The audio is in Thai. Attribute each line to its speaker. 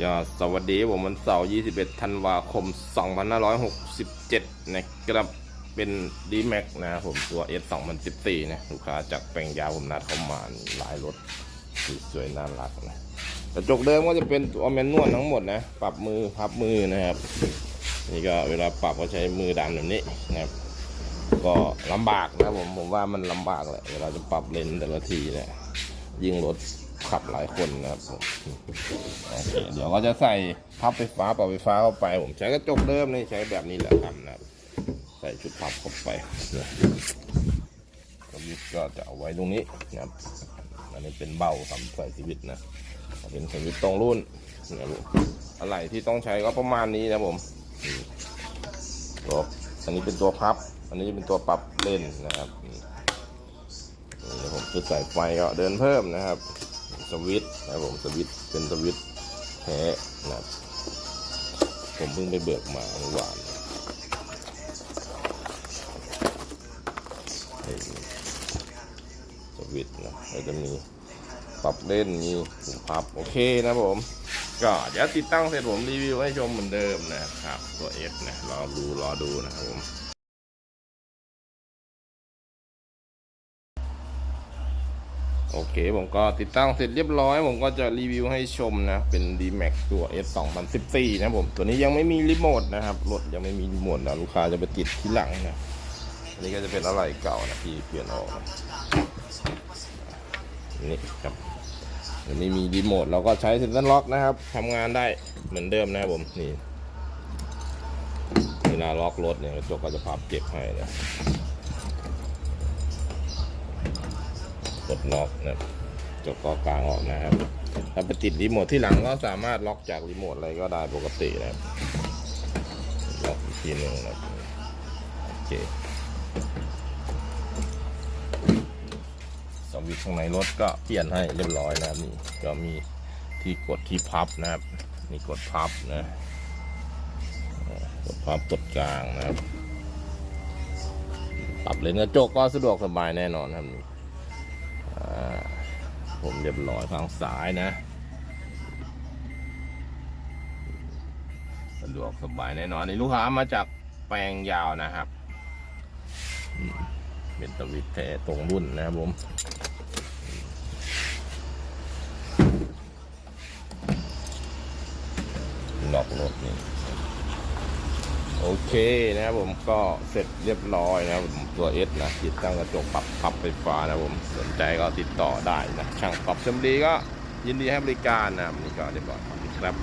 Speaker 1: ยอดสวัสดีผมวันเสาร์ 21 ธันวาคม 2567 นะครับ เป็น d m a x นะครับผมตัว S 2014 นะ ลูกค้าจากแปลงยาวผมนัดเข้ามาหลายรถสวยๆน่ารักนะกระจกเดิมก็จะเป็นตัวแมนนวลทั้งหมดนะ ปรับมือพับมือนะครับ นี่ก็เวลาปรับก็ใช้มือดันแบบนี้นะครับ ก็ลำบากนะผม ผมว่ามันลำบากแหละ เวลาจะปรับเลนแต่ละทีเนี่ยยิ่งรถ ขับหลายคนนะครับผมโอเคเดี๋ยวก็จะใส่พับไฟฟ้าปรับไฟฟ้าเข้าไป ผมใช้กระจกเดิมนี่ใช้แบบนี้แหละครับนะใส่ชุดพับเข้าไปสวิตช์ก็จะเอาไว้ตรงนี้นะครับอันนี้เป็นเบาสำใส่สวิตนะเป็นสวิตตรงรุ่นนะครับอะไรที่ต้องใช้ก็ประมาณนี้นะผมตัวอันนี้เป็นตัวพับ อันนี้จะเป็นตัวปรับเล่นนะครับนี่นี่ผมจะใส่ไฟก็เดินเพิ่มนะครับ สวิตนะครับผมสวิตเป็นสวิตแท้นะครับผมเพิ่งไปเบิกมาเมื่อวานสวิตนะแล้วจะมีปรับเล่นมีปุ่มพับโอเคนะผม ก็เดี๋ยวติดตั้งเสร็จผมรีวิวให้ชมเหมือนเดิมนะครับ ตัว F นะรอดูรอดูนะครับผม โอเค ผมก็ติดตั้งเสร็จเรียบร้อย ผมก็จะรีวิวให้ชมนะ เป็น D Max ตัว S 2014นะผม ตัวนี้ยังไม่มีรีโมทนะครับ รถยังไม่มีรีโมทนะ ลูกค้าจะไปติดที่หลังนะ อันนี้ก็จะเป็นอะไรเก่านะที่เปลี่ยนออกนะนี่ครับยังไม่มีรีโมทเราก็ใช้เซ็นเตอร์ล็อกนะครับทำงานได้เหมือนเดิมนะครับผม นี่ เวลาล็อกรถเนี่ยกระจกก็จะพับเก็บให้นะ ก ดล็อกนะครับจบก็กลางออกนะครับถ้าไปติดรีโมทที่หลังก็สามารถล็อกจากรีโมทอะไรก็ได้ปกตินะครับล็อกอีกทีหนึ่งนะครับโอเคสวิตช์ข้างในรถก็เปลี่ยนให้เรียบร้อยนะครับนี่ก็มีที่กดที่พับนะครับนี่กดพับนะกดพับกดกลางนะครับ ปรับเลนส์กระจกก็สะดวกสบายแน่นอนครับนี่ ผมเรียบร้อยทางซ้ายนะ สะดวกสบายแน่นอนนี่ลูกค้ามาจากแปลงยาวนะครับ เป็นตวิตแท้ตรงรุ่นนะครับผมล็อกรถนี่ โอเคนะครับผมก็เสร็จเรียบร้อยนะครับผมตัวเอสนะติดตั้งกระจกปรับปรับไฟฟ้านะผมสนใจก็ติดต่อได้นะช่างปรับชมดีก็ยินดีให้บริการนะมันนี่ก็เรียบร้อยครับ